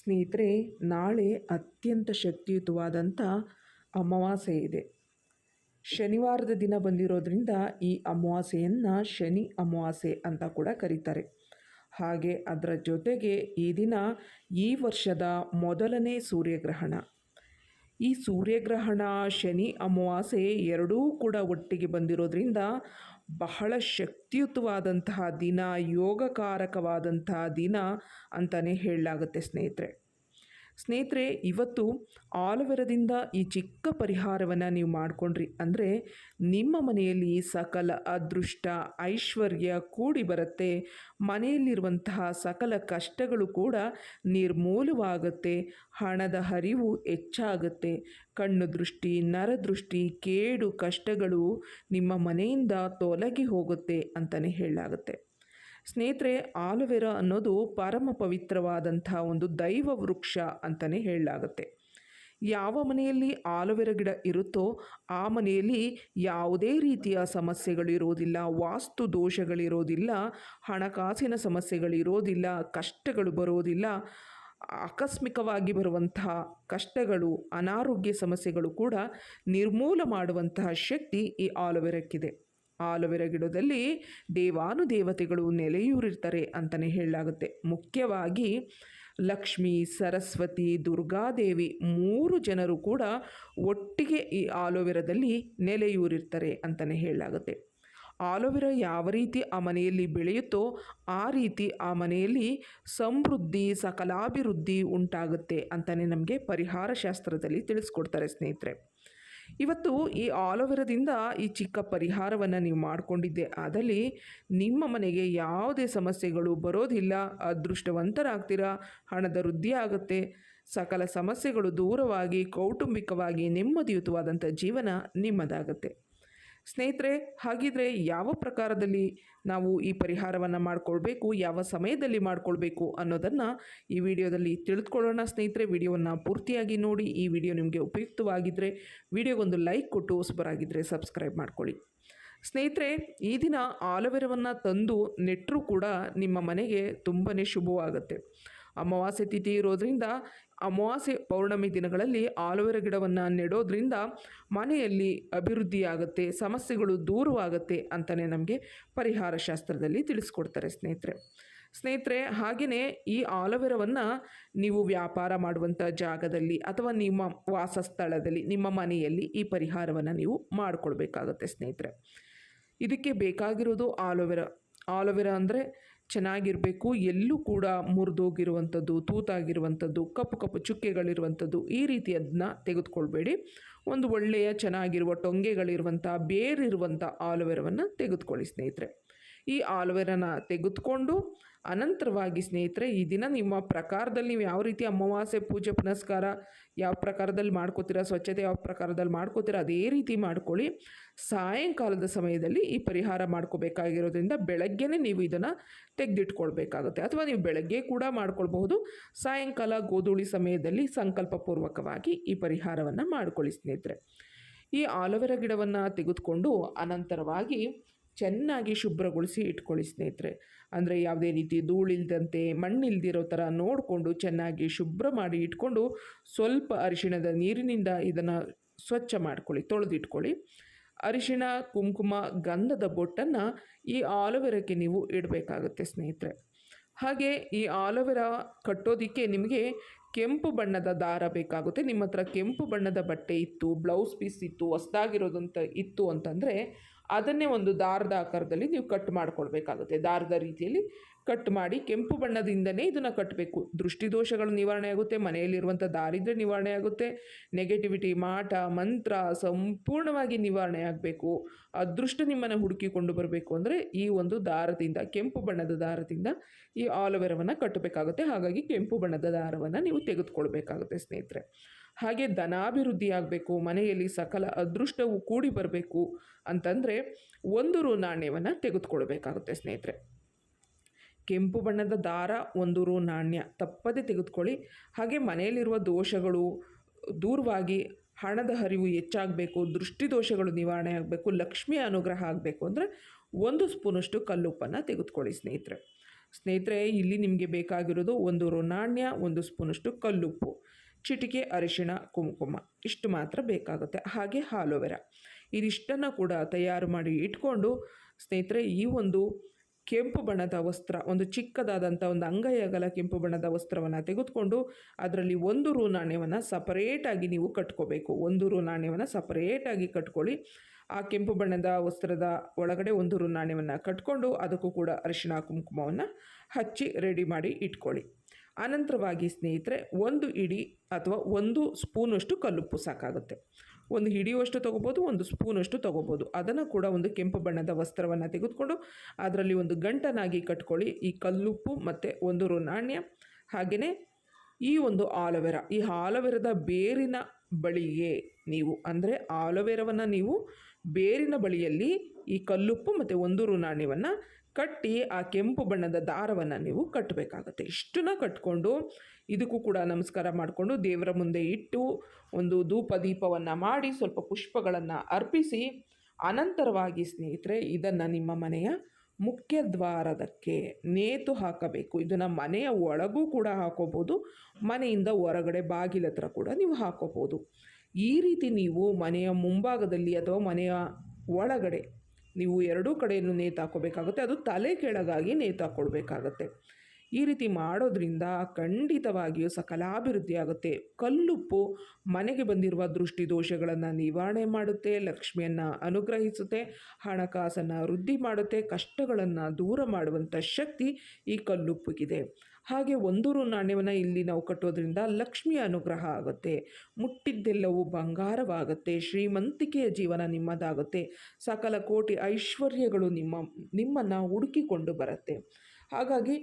ಸ್ನೇಹಿತರೆ, ನಾಳೆ ಅತ್ಯಂತ ಶಕ್ತಿಯುತವಾದಂಥ ಅಮಾವಾಸ್ಯೆ ಇದೆ. ಶನಿವಾರದ ದಿನ ಬಂದಿರೋದ್ರಿಂದ ಈ ಅಮಾವಾಸ್ಯೆಯನ್ನು ಶನಿ ಅಮಾವಾಸ್ಯೆ ಅಂತ ಕೂಡ ಕರೀತಾರೆ. ಹಾಗೆ ಅದರ ಜೊತೆಗೆ ಈ ದಿನ ಈ ವರ್ಷದ ಮೊದಲನೇ ಸೂರ್ಯಗ್ರಹಣ. ಈ ಸೂರ್ಯಗ್ರಹಣ, ಶನಿ ಅಮಾವಾಸ್ಯೆ ಎರಡೂ ಕೂಡ ಒಟ್ಟಿಗೆ ಬಂದಿರೋದ್ರಿಂದ ಬಹಳ ಶಕ್ತಿಯುತವಾದಂತಹ ದಿನ ಯೋಗಕಾರಕವಾದಂತಹ ದಿನ ಅಂತಲೇ ಹೇಳಲಾಗುತ್ತೆ ಸ್ನೇಹಿತರೆ. ಸ್ನೇಹಿತರೆ, ಇವತ್ತು ಆಲೋವೆರಾದಿಂದ ಈ ಚಿಕ್ಕ ಪರಿಹಾರವನ್ನು ನೀವು ಮಾಡಿಕೊಂಡ್ರಿ. ಅಂದರೆ ನಿಮ್ಮ ಮನೆಯಲ್ಲಿ ಸಕಲ ಅದೃಷ್ಟ, ಐಶ್ವರ್ಯ ಕೂಡಿ ಬರುತ್ತೆ. ಮನೆಯಲ್ಲಿರುವಂತಹ ಸಕಲ ಕಷ್ಟಗಳು ಕೂಡ ನಿರ್ಮೂಲವಾಗುತ್ತೆ. ಹಣದ ಹರಿವು ಹೆಚ್ಚಾಗುತ್ತೆ. ಕಣ್ಣು ದೃಷ್ಟಿ ನರದೃಷ್ಟಿ ಕೇಡು ಕಷ್ಟಗಳು ನಿಮ್ಮ ಮನೆಯಿಂದ ತೊಲಗಿ ಹೋಗುತ್ತೆ ಅಂತಲೇ ಹೇಳಲಾಗುತ್ತೆ. ಸ್ನೇಹಿತರೆ, ಆಲೋವೆರಾ ಅನ್ನೋದು ಪರಮ ಪವಿತ್ರವಾದಂಥ ಒಂದು ದೈವ ವೃಕ್ಷ ಅಂತಲೇ ಹೇಳಲಾಗುತ್ತೆ. ಯಾವ ಮನೆಯಲ್ಲಿ ಆಲೋವೆರಾ ಗಿಡ ಇರುತ್ತೋ, ಆ ಮನೆಯಲ್ಲಿ ಯಾವುದೇ ರೀತಿಯ ಸಮಸ್ಯೆಗಳಿರೋದಿಲ್ಲ, ವಾಸ್ತು ದೋಷಗಳಿರೋದಿಲ್ಲ, ಹಣಕಾಸಿನ ಸಮಸ್ಯೆಗಳಿರೋದಿಲ್ಲ, ಕಷ್ಟಗಳು ಬರೋದಿಲ್ಲ, ಆಕಸ್ಮಿಕವಾಗಿ ಬರುವಂತಹ ಕಷ್ಟಗಳು, ಅನಾರೋಗ್ಯ ಸಮಸ್ಯೆಗಳು ಕೂಡ ನಿರ್ಮೂಲ ಮಾಡುವಂತಹ ಶಕ್ತಿ ಈ ಆಲೋವೆರಕ್ಕಿದೆ. ಆಲೋವೆರಾ ಗಿಡದಲ್ಲಿ ದೇವಾನುದೇವತೆಗಳು ನೆಲೆಯೂರಿರ್ತಾರೆ ಅಂತಲೇ ಹೇಳಲಾಗುತ್ತೆ. ಮುಖ್ಯವಾಗಿ ಲಕ್ಷ್ಮಿ, ಸರಸ್ವತಿ, ದುರ್ಗಾದೇವಿ ಮೂರು ಜನರು ಕೂಡ ಒಟ್ಟಿಗೆ ಈ ಆಲೋವೆರಾದಲ್ಲಿ ನೆಲೆಯೂರಿರ್ತಾರೆ ಅಂತಲೇ ಹೇಳಲಾಗುತ್ತೆ. ಆಲೋವೆರಾ ಯಾವ ರೀತಿ ಆ ಮನೆಯಲ್ಲಿ ಬೆಳೆಯುತ್ತೋ ಆ ರೀತಿ ಆ ಮನೆಯಲ್ಲಿ ಸಮೃದ್ಧಿ, ಸಕಲಾಭಿವೃದ್ಧಿ ಉಂಟಾಗುತ್ತೆ ಅಂತಲೇ ನಮಗೆ ಪರಿಹಾರ ಶಾಸ್ತ್ರದಲ್ಲಿ ತಿಳಿಸ್ಕೊಡ್ತಾರೆ ಸ್ನೇಹಿತರೆ. ಇವತ್ತು ಈ ಆಲೋವೆರಾದಿಂದ ಈ ಚಿಕ್ಕ ಪರಿಹಾರವನ್ನು ನೀವು ಮಾಡಿಕೊಂಡಿದ್ದೆ. ಆದಲ್ಲಿ ನಿಮ್ಮ ಮನೆಗೆ ಯಾವುದೇ ಸಮಸ್ಯೆಗಳು ಬರೋದಿಲ್ಲ, ಅದೃಷ್ಟವಂತರಾಗ್ತೀರಾ, ಹಣದ ವೃದ್ಧಿ ಆಗುತ್ತೆ. ಸಕಲ ಸಮಸ್ಯೆಗಳು ದೂರವಾಗಿ, ಕೌಟುಂಬಿಕವಾಗಿ ನೆಮ್ಮದಿಯುತವಾದಂಥ ಜೀವನ ನಿಮ್ಮದಾಗುತ್ತೆ. ಸ್ನೇಹಿತರೆ, ಹಾಗಿದ್ರೆ ಯಾವ ಪ್ರಕಾರದಲ್ಲಿ ನಾವು ಈ ಪರಿಹಾರವನ್ನು ಮಾಡಿಕೊಳ್ಬೇಕು, ಯಾವ ಸಮಯದಲ್ಲಿ ಮಾಡಿಕೊಳ್ಬೇಕು ಅನ್ನೋದನ್ನು ಈ ವಿಡಿಯೋದಲ್ಲಿ ತಿಳಿದುಕೊಳ್ಳೋಣ ಸ್ನೇಹಿತರೆ. ವಿಡಿಯೋವನ್ನು ಪೂರ್ತಿಯಾಗಿ ನೋಡಿ, ಈ ವಿಡಿಯೋ ನಿಮಗೆ ಉಪಯುಕ್ತವಾಗಿದ್ದರೆ ವಿಡಿಯೋಗೊಂದು ಲೈಕ್ ಕೊಟ್ಟು ಹೊಸಬರಾಗಿದ್ದರೆ ಸಬ್ಸ್ಕ್ರೈಬ್ ಮಾಡ್ಕೊಳ್ಳಿ. ಸ್ನೇಹಿತರೆ, ಈ ದಿನ ಆಲೋವೆರವನ್ನು ತಂದು ನೆಟ್ಟರೂ ಕೂಡ ನಿಮ್ಮ ಮನೆಗೆ ತುಂಬಾ ಶುಭವಾಗುತ್ತೆ. ಅಮಾವಾಸ್ಯೆ ತಿಥಿ ಇರೋದ್ರಿಂದ ಅಮಾವಾಸ್ಯೆ ಪೌರ್ಣಮಿ ದಿನಗಳಲ್ಲಿ ಆಲೋವೆರಾ ಗಿಡವನ್ನು ನೆಡೋದ್ರಿಂದ ಮನೆಯಲ್ಲಿ ಅಭಿವೃದ್ಧಿಯಾಗುತ್ತೆ, ಸಮಸ್ಯೆಗಳು ದೂರವಾಗುತ್ತೆ ಅಂತಲೇ ನಮಗೆ ಪರಿಹಾರ ಶಾಸ್ತ್ರದಲ್ಲಿ ತಿಳಿಸ್ಕೊಡ್ತಾರೆ ಸ್ನೇಹಿತರೆ. ಸ್ನೇಹಿತರೆ ಹಾಗೆಯೇ ಈ ಆಲೋವೆರಾವನ್ನು ನೀವು ವ್ಯಾಪಾರ ಮಾಡುವಂಥ ಜಾಗದಲ್ಲಿ ಅಥವಾ ನಿಮ್ಮ ವಾಸಸ್ಥಳದಲ್ಲಿ, ನಿಮ್ಮ ಮನೆಯಲ್ಲಿ ಈ ಪರಿಹಾರವನ್ನು ನೀವು ಮಾಡಿಕೊಳ್ಬೇಕಾಗತ್ತೆ ಸ್ನೇಹಿತರೆ. ಇದಕ್ಕೆ ಬೇಕಾಗಿರೋದು ಆಲೋವೆರಾ. ಆಲೋವೆರಾ ಅಂದರೆ ಚೆನ್ನಾಗಿರಬೇಕು, ಎಲ್ಲೂ ಕೂಡ ಮುರಿದೋಗಿರುವಂಥದ್ದು, ತೂತಾಗಿರುವಂಥದ್ದು, ಕಪ್ಪು ಕಪ್ಪು ಚುಕ್ಕೆಗಳಿರುವಂಥದ್ದು, ಈ ರೀತಿಯದನ್ನ ತೆಗೆದುಕೊಳ್ಬೇಡಿ. ಒಂದು ಒಳ್ಳೆಯ ಚೆನ್ನಾಗಿರುವ ಟೊಂಗೆಗಳಿರುವಂಥ, ಬೇರಿರುವಂಥ ಆಲೋವೆರವನ್ನು ತೆಗೆದುಕೊಳ್ಳಿ ಸ್ನೇಹಿತರೆ. ಈ ಆಲೋವೆರಾನ ತೆಗೆದುಕೊಂಡು ಅನಂತರವಾಗಿ ಸ್ನೇಹಿತರೆ, ಈ ದಿನ ನಿಮ್ಮ ಪ್ರಕಾರದಲ್ಲಿ ನೀವು ಯಾವ ರೀತಿ ಅಮಾವಾಸ್ಯೆ, ಪೂಜೆ, ಪುನಸ್ಕಾರ ಯಾವ ಪ್ರಕಾರದಲ್ಲಿ ಮಾಡ್ಕೋತೀರಾ, ಸ್ವಚ್ಛತೆ ಯಾವ ಪ್ರಕಾರದಲ್ಲಿ ಮಾಡ್ಕೋತೀರಾ, ಅದೇ ರೀತಿ ಮಾಡ್ಕೊಳ್ಳಿ. ಸಾಯಂಕಾಲದ ಸಮಯದಲ್ಲಿ ಈ ಪರಿಹಾರ ಮಾಡ್ಕೋಬೇಕಾಗಿರೋದ್ರಿಂದ ಬೆಳಗ್ಗೆನೇ ನೀವು ಇದನ್ನು ತೆಗೆದಿಟ್ಕೊಳ್ಬೇಕಾಗುತ್ತೆ. ಅಥವಾ ನೀವು ಬೆಳಗ್ಗೆ ಕೂಡ ಮಾಡ್ಕೊಳ್ಬಹುದು. ಸಾಯಂಕಾಲ ಗೋಧೂಳಿ ಸಮಯದಲ್ಲಿ ಸಂಕಲ್ಪಪೂರ್ವಕವಾಗಿ ಈ ಪರಿಹಾರವನ್ನು ಮಾಡ್ಕೊಳ್ಳಿ ಸ್ನೇಹಿತರೆ. ಈ ಆಲೋವೆರಾ ಗಿಡವನ್ನು ತೆಗೆದುಕೊಂಡು ಅನಂತರವಾಗಿ ಚೆನ್ನಾಗಿ ಶುಭ್ರಗೊಳಿಸಿ ಇಟ್ಕೊಳ್ಳಿ ಸ್ನೇಹಿತರೆ. ಅಂದರೆ ಯಾವುದೇ ರೀತಿ ಧೂಳಿಲ್ದಂತೆ ಮಣ್ಣಿಲ್ದಿರೋ ಥರ ನೋಡಿಕೊಂಡು ಚೆನ್ನಾಗಿ ಶುಭ್ರ ಮಾಡಿ ಇಟ್ಕೊಂಡು ಸ್ವಲ್ಪ ಅರಿಶಿಣದ ನೀರಿನಿಂದ ಇದನ್ನು ಸ್ವಚ್ಛ ಮಾಡ್ಕೊಳ್ಳಿ, ತೊಳೆದಿಟ್ಕೊಳ್ಳಿ. ಅರಿಶಿಣ, ಕುಂಕುಮ, ಗಂಧದ ಬೊಟ್ಟನ್ನು ಈ ಆಲೋವೆರಾಕ್ಕೆ ನೀವು ಇಡಬೇಕಾಗುತ್ತೆ ಸ್ನೇಹಿತರೆ. ಹಾಗೆ ಈ ಆಲೋವೆರಾ ಕಟ್ಟೋದಕ್ಕೆ ನಿಮಗೆ ಕೆಂಪು ಬಣ್ಣದ ದಾರ ಬೇಕಾಗುತ್ತೆ. ನಿಮ್ಮ ಹತ್ರ ಕೆಂಪು ಬಣ್ಣದ ಬಟ್ಟೆ ಇತ್ತು, ಬ್ಲೌಸ್ ಪೀಸ್ ಇತ್ತು, ಹೊಸ್ದಾಗಿರೋದಂತ ಇತ್ತು ಅಂತಂದರೆ ಅದನ್ನೇ ಒಂದು ದಾರದ ಆಕಾರದಲ್ಲಿ ನೀವು ಕಟ್ ಮಾಡ್ಕೊಳ್ಬೇಕಾಗುತ್ತೆ. ದಾರದ ರೀತಿಯಲ್ಲಿ ಕಟ್ ಮಾಡಿ ಕೆಂಪು ಬಣ್ಣದಿಂದನೇ ಇದನ್ನು ಕಟ್ಟಬೇಕು ದೃಷ್ಟಿದೋಷಗಳು ನಿವಾರಣೆ ಆಗುತ್ತೆ, ಮನೆಯಲ್ಲಿರುವಂಥ ದಾರಿದ್ರ್ಯ ನಿವಾರಣೆ ಆಗುತ್ತೆ ನೆಗೆಟಿವಿಟಿ ಮಾಟ, ಮಂತ್ರ ಸಂಪೂರ್ಣವಾಗಿ ನಿವಾರಣೆ ಆಗಬೇಕು. ಅದೃಷ್ಟ ನಿಮ್ಮನ್ನು ಹುಡುಕಿಕೊಂಡು ಬರಬೇಕು ಅಂದರೆ ಈ ಒಂದು ದಾರದಿಂದ, ಕೆಂಪು ಬಣ್ಣದ ದಾರದಿಂದ ಈ ಆಲೋವೆರಾವನ್ನು ಕಟ್ಟಬೇಕಾಗುತ್ತೆ. ಹಾಗಾಗಿ ಕೆಂಪು ಬಣ್ಣದ ದಾರವನ್ನು ನೀವು ತೆಗೆದುಕೊಳ್ಬೇಕಾಗುತ್ತೆ ಸ್ನೇಹಿತರೆ. ಹಾಗೆ ಧನಾಭಿವೃದ್ಧಿ ಆಗಬೇಕು, ಮನೆಯಲ್ಲಿ ಸಕಲ ಅದೃಷ್ಟವು ಕೂಡಿ ಬರಬೇಕು ಅಂತಂದರೆ ಒಂದು ರು ನಾಣ್ಯವನ್ನು ತೆಗೆದುಕೊಳ್ಬೇಕಾಗುತ್ತೆ ಸ್ನೇಹಿತರೆ. ಕೆಂಪು ಬಣ್ಣದ ದಾರ, ಒಂದು ರೂ ನಾಣ್ಯ. ತಪ್ಪದೇ ತೆಗೆದುಕೊಳ್ಳಿ. ಹಾಗೆ ಮನೆಯಲ್ಲಿರುವ ದೋಷಗಳು ದೂರವಾಗಿ ಹಣದ ಹರಿವು ಹೆಚ್ಚಾಗಬೇಕು ದೃಷ್ಟಿದೋಷಗಳು ನಿವಾರಣೆ ಆಗಬೇಕು, ಲಕ್ಷ್ಮಿಯ ಅನುಗ್ರಹ ಆಗಬೇಕು ಅಂದರೆ ಒಂದು ಸ್ಪೂನಷ್ಟು ಕಲ್ಲುಪ್ಪನ್ನು ತೆಗೆದುಕೊಳ್ಳಿ ಸ್ನೇಹಿತರೆ. ಸ್ನೇಹಿತರೆ, ಇಲ್ಲಿ ನಿಮಗೆ ಬೇಕಾಗಿರೋದು ಒಂದು ನಾಣ್ಯ, ಒಂದು ಸ್ಪೂನಷ್ಟು ಕಲ್ಲುಪ್ಪು, ಚಿಟಿಕೆ, ಅರಿಶಿಣ, ಕುಂಕುಮ. ಇಷ್ಟು ಮಾತ್ರ ಬೇಕಾಗುತ್ತೆ. ಹಾಗೆ ಹಾಲೋವೆರ ಇದಿಷ್ಟನ್ನು ಕೂಡ ತಯಾರು ಮಾಡಿ ಇಟ್ಕೊಂಡು ಸ್ನೇಹಿತರೆ, ಈ ಒಂದು ಕೆಂಪು ಬಣ್ಣದ ವಸ್ತ್ರ, ಒಂದು ಚಿಕ್ಕದಾದಂಥ ಒಂದು ಅಂಗೈ ಅಗಲ ಕೆಂಪು ಬಣ್ಣದ ವಸ್ತ್ರವನ್ನು ತೆಗೆದುಕೊಂಡು ಅದರಲ್ಲಿ ಒಂದು ರೂ ನಾಣ್ಯವನ್ನು ಸಪರೇಟಾಗಿ ನೀವು ಕಟ್ಕೋಬೇಕು. ಒಂದು ರೂ ನಾಣ್ಯವನ್ನು ಸಪರೇಟಾಗಿ ಕಟ್ಕೊಳ್ಳಿ. ಆ ಕೆಂಪು ಬಣ್ಣದ ವಸ್ತ್ರದ ಒಳಗಡೆ ಒಂದು ರೂ ನಾಣ್ಯವನ್ನು ಕಟ್ಕೊಂಡು ಅದಕ್ಕೂ ಕೂಡ ಅರಿಶಿಣ ಕುಂಕುಮವನ್ನು ಹಚ್ಚಿ ರೆಡಿ ಮಾಡಿ ಇಟ್ಕೊಳ್ಳಿ. ಅನಂತರವಾಗಿ ಸ್ನೇಹಿತರೆ, ಒಂದು ಇಡಿ ಅಥವಾ ಒಂದು ಸ್ಪೂನಷ್ಟು ಕಲ್ಲುಪ್ಪು ಸಾಕಾಗುತ್ತೆ. ಒಂದು ಹಿಡಿಯುವಷ್ಟು ತೊಗೋಬೋದು, ಒಂದು ಸ್ಪೂನಷ್ಟು ತೊಗೋಬೋದು. ಅದನ್ನು ಕೂಡ ಒಂದು ಕೆಂಪು ಬಣ್ಣದ ವಸ್ತ್ರವನ್ನು ತೆಗೆದುಕೊಂಡು ಅದರಲ್ಲಿ ಒಂದು ಗಂಟನಾಗಿ ಕಟ್ಕೊಳ್ಳಿ. ಈ ಕಲ್ಲುಪ್ಪು ಮತ್ತು ಒಂದು ರು ನಾಣ್ಯ ಹಾಗೆಯೇ ಈ ಒಂದು ಆಲೋವೆರಾ. ಈ ಆಲೋವೆರದ ಬೇರಿನ ಬಳಿಗೆ ನೀವು, ಅಂದರೆ ಆಲೋವೆರಾವನ್ನು ನೀವು ಬೇರಿನ ಬಳಿಯಲ್ಲಿ ಈ ಕಲ್ಲುಪ್ಪು ಮತ್ತು ಒಂದು ರು ನಾಣ್ಯವನ್ನು ಕಟ್ಟಿ ಆ ಕೆಂಪು ಬಣ್ಣದ ದಾರವನ್ನು ನೀವು ಕಟ್ಟಬೇಕಾಗತ್ತೆ ಇಷ್ಟನ್ನ ಕಟ್ಕೊಂಡು ಇದಕ್ಕೂ ಕೂಡ ನಮಸ್ಕಾರ ಮಾಡಿಕೊಂಡು ದೇವರ ಮುಂದೆ ಇಟ್ಟು ಒಂದು ಧೂಪ ದೀಪವನ್ನು ಮಾಡಿ ಸ್ವಲ್ಪ ಪುಷ್ಪಗಳನ್ನು ಅರ್ಪಿಸಿ ಅನಂತರವಾಗಿ ಸ್ನೇಹಿತರೆ ಇದನ್ನು ನಿಮ್ಮ ಮನೆಯ ಮುಖ್ಯ ದ್ವಾರದಕ್ಕೆ ನೇತು ಹಾಕಬೇಕು. ಇದನ್ನು ಮನೆಯ ಒಳಗೂ ಕೂಡ ಹಾಕೋಬೋದು, ಮನೆಯಿಂದ ಹೊರಗಡೆ ಬಾಗಿಲ ಹತ್ರ ಕೂಡ ನೀವು ಹಾಕೋಬೋದು. ಈ ರೀತಿ ನೀವು ಮನೆಯ ಮುಂಭಾಗದಲ್ಲಿ ಅಥವಾ ಮನೆಯ ಒಳಗಡೆ ನೀವು ಎರಡೂ ಕಡೆಯನ್ನು ನೇತಾಕೋಬೇಕಾಗುತ್ತೆ ಅದು ತಲೆ ಕೆಳಗಾಗಿ ನೇತು ಹಾಕ್ಕೊಳ್ಬೇಕಾಗತ್ತೆ. ಈ ರೀತಿ ಮಾಡೋದ್ರಿಂದ ಖಂಡಿತವಾಗಿಯೂ ಸಕಲಾಭಿವೃದ್ಧಿ ಆಗುತ್ತೆ ಕಲ್ಲುಪ್ಪು ಮನೆಗೆ ಬಂದಿರುವ ದೃಷ್ಟಿ ದೋಷಗಳನ್ನು ನಿವಾರಣೆ ಮಾಡುತ್ತೆ, ಲಕ್ಷ್ಮಿಯನ್ನು ಅನುಗ್ರಹಿಸುತ್ತೆ, ಹಣಕಾಸನ್ನು ವೃದ್ಧಿ ಮಾಡುತ್ತೆ, ಕಷ್ಟಗಳನ್ನು ದೂರ ಮಾಡುವಂಥ ಶಕ್ತಿ ಈ ಕಲ್ಲುಪ್ಪಿಗಿದೆ. ಹಾಗೆ ಒಂದು ರು ನಾಣ್ಯವನ್ನು ಇಲ್ಲಿ ನಾವು ಕಟ್ಟೋದ್ರಿಂದ ಲಕ್ಷ್ಮಿ ಅನುಗ್ರಹ ಆಗುತ್ತೆ. ಮುಟ್ಟಿದ್ದೆಲ್ಲವೂ ಬಂಗಾರವಾಗುತ್ತೆ. ಶ್ರೀಮಂತಿಕೆಯ ಜೀವನ ನಿಮ್ಮದಾಗುತ್ತೆ. ಸಕಲ ಕೋಟಿ ಐಶ್ವರ್ಯಗಳು ನಿಮ್ಮ, ನಿಮ್ಮನ್ನು ಹುಡುಕಿಕೊಂಡು ಬರುತ್ತೆ. ಹಾಗಾಗಿ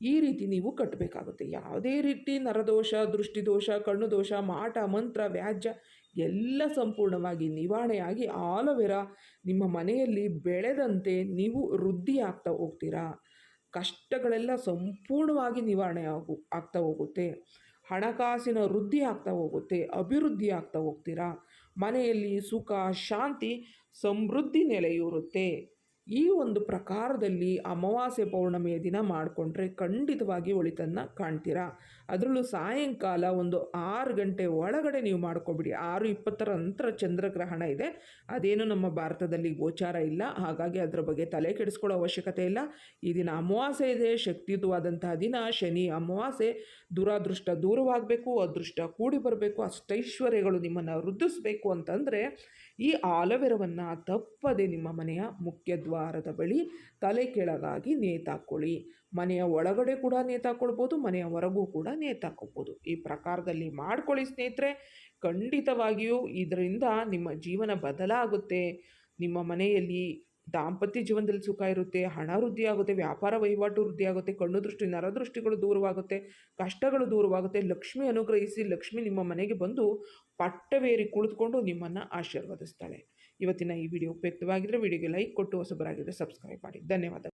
ಈ ರೀತಿ ನೀವು ಕಟ್ಟಬೇಕಾಗುತ್ತೆ. ಯಾವುದೇ ರೀತಿ ನರದೋಷ, ದೃಷ್ಟಿದೋಷ ಕಣ್ಣು ದೋಷ ಮಾಟ, ಮಂತ್ರ, ವ್ಯಾಜ್ಯ ಎಲ್ಲ ಸಂಪೂರ್ಣವಾಗಿ ನಿವಾರಣೆಯಾಗಿ ಆಲೋವೆರಾ ನಿಮ್ಮ ಮನೆಯಲ್ಲಿ ಬೆಳೆದಂತೆ ನೀವು ವೃದ್ಧಿಯಾಗ್ತಾ ಹೋಗ್ತೀರಾ. ಕಷ್ಟಗಳೆಲ್ಲ ಸಂಪೂರ್ಣವಾಗಿ ನಿವಾರಣೆ ಆಗು, ಆಗ್ತಾ ಹೋಗುತ್ತೆ. ಹಣಕಾಸಿನ ವೃದ್ಧಿ ಆಗ್ತಾ ಹೋಗುತ್ತೆ, ಅಭಿವೃದ್ಧಿ ಆಗ್ತಾ ಹೋಗ್ತೀರಾ? ಮನೆಯಲ್ಲಿ ಸುಖ, ಶಾಂತಿ, ಸಮೃದ್ಧಿ ನೆಲೆಯೂರುತ್ತೆ. ಈ ಒಂದು ಪ್ರಕಾರದಲ್ಲಿ ಅಮಾವಾಸ್ಯೆ ಪೌರ್ಣಮಿಯ ದಿನ ಮಾಡಿಕೊಂಡ್ರೆ ಖಂಡಿತವಾಗಿ ಒಳಿತನ್ನು ಕಾಣ್ತೀರಾ? ಅದರಲ್ಲೂ ಸಾಯಂಕಾಲ ಒಂದು ಆರು ಗಂಟೆ ಒಳಗಡೆ ನೀವು ಮಾಡ್ಕೊಬಿಡಿ. ಆರು ಇಪ್ಪತ್ತರ ನಂತರ ಚಂದ್ರಗ್ರಹಣ ಇದೆ. ಅದೇನು ನಮ್ಮ ಭಾರತದಲ್ಲಿ ಗೋಚಾರ ಇಲ್ಲ. ಹಾಗಾಗಿ ಅದರ ಬಗ್ಗೆ ತಲೆ ಕೆಡಿಸ್ಕೊಳ್ಳೋ ಅವಶ್ಯಕತೆ ಇಲ್ಲ. ಈ ದಿನ ಅಮಾವಾಸ್ಯೆ ಇದೆ. ಶಕ್ತಿಯುತವಾದಂತಹ ದಿನ. ಶನಿ ಅಮಾವಾಸ್ಯೆ. ದುರಾದೃಷ್ಟ ದೂರವಾಗಬೇಕು, ಅದೃಷ್ಟ ಕೂಡಿ ಬರಬೇಕು, ಅಷ್ಟೈಶ್ವರ್ಯಗಳು ನಿಮ್ಮನ್ನು ವೃದ್ಧಿಸಬೇಕು ಅಂತಂದರೆ ಈ ಆಲವೆರವನ್ನು ತಪ್ಪದೆ ನಿಮ್ಮ ಮನೆಯ ಮುಖ್ಯ ದ್ವಾರದ ಬಳಿ ತಲೆ ಕೆಳಗಾಗಿ ನೇತಾಕೊಳ್ಳಿ. ಮನೆಯ ಒಳಗಡೆ ಕೂಡ ನೇತಾಕೊಳ್ಬೋದು, ಮನೆಯ ಹೊರಗೂ ಕೂಡ ನೇತಾಕೋಬೋದು ಈ ಪ್ರಕಾರದಲ್ಲಿ ಮಾಡ್ಕೊಳ್ಳಿ ಸ್ನೇಹಿತರೆ. ಖಂಡಿತವಾಗಿಯೂ ಇದರಿಂದ ನಿಮ್ಮ ಜೀವನ ಬದಲಾಗುತ್ತೆ. ನಿಮ್ಮ ಮನೆಯಲ್ಲಿ ದಾಂಪತ್ಯ ಜೀವನದಲ್ಲಿ ಸುಖ ಇರುತ್ತೆ, ಹಣ ವೃದ್ಧಿಯಾಗುತ್ತೆ, ವ್ಯಾಪಾರ ವಹಿವಾಟು ವೃದ್ಧಿಯಾಗುತ್ತೆ, ಕಣ್ಣು ದೃಷ್ಟಿ ನರದೃಷ್ಟಿಗಳು ದೂರವಾಗುತ್ತೆ, ಕಷ್ಟಗಳು ದೂರವಾಗುತ್ತೆ. ಲಕ್ಷ್ಮಿ ಅನುಗ್ರಹಿಸಿ ಲಕ್ಷ್ಮಿ ನಿಮ್ಮ ಮನೆಗೆ ಬಂದು ಪಟ್ಟವೇರಿ ಕುಳಿತುಕೊಂಡು ನಿಮ್ಮನ್ನು ಆಶೀರ್ವದಿಸ್ತಾಳೆ. ಇವತ್ತಿನ ಈ ವಿಡಿಯೋ ಉಪಯುಕ್ತವಾಗಿದ್ದರೆ ವಿಡಿಯೋಗೆ ಲೈಕ್ ಕೊಟ್ಟು ಹೊಸಬರಾಗಿದ್ದರೆ ಸಬ್ಸ್ಕ್ರೈಬ್ ಮಾಡಿ. ಧನ್ಯವಾದ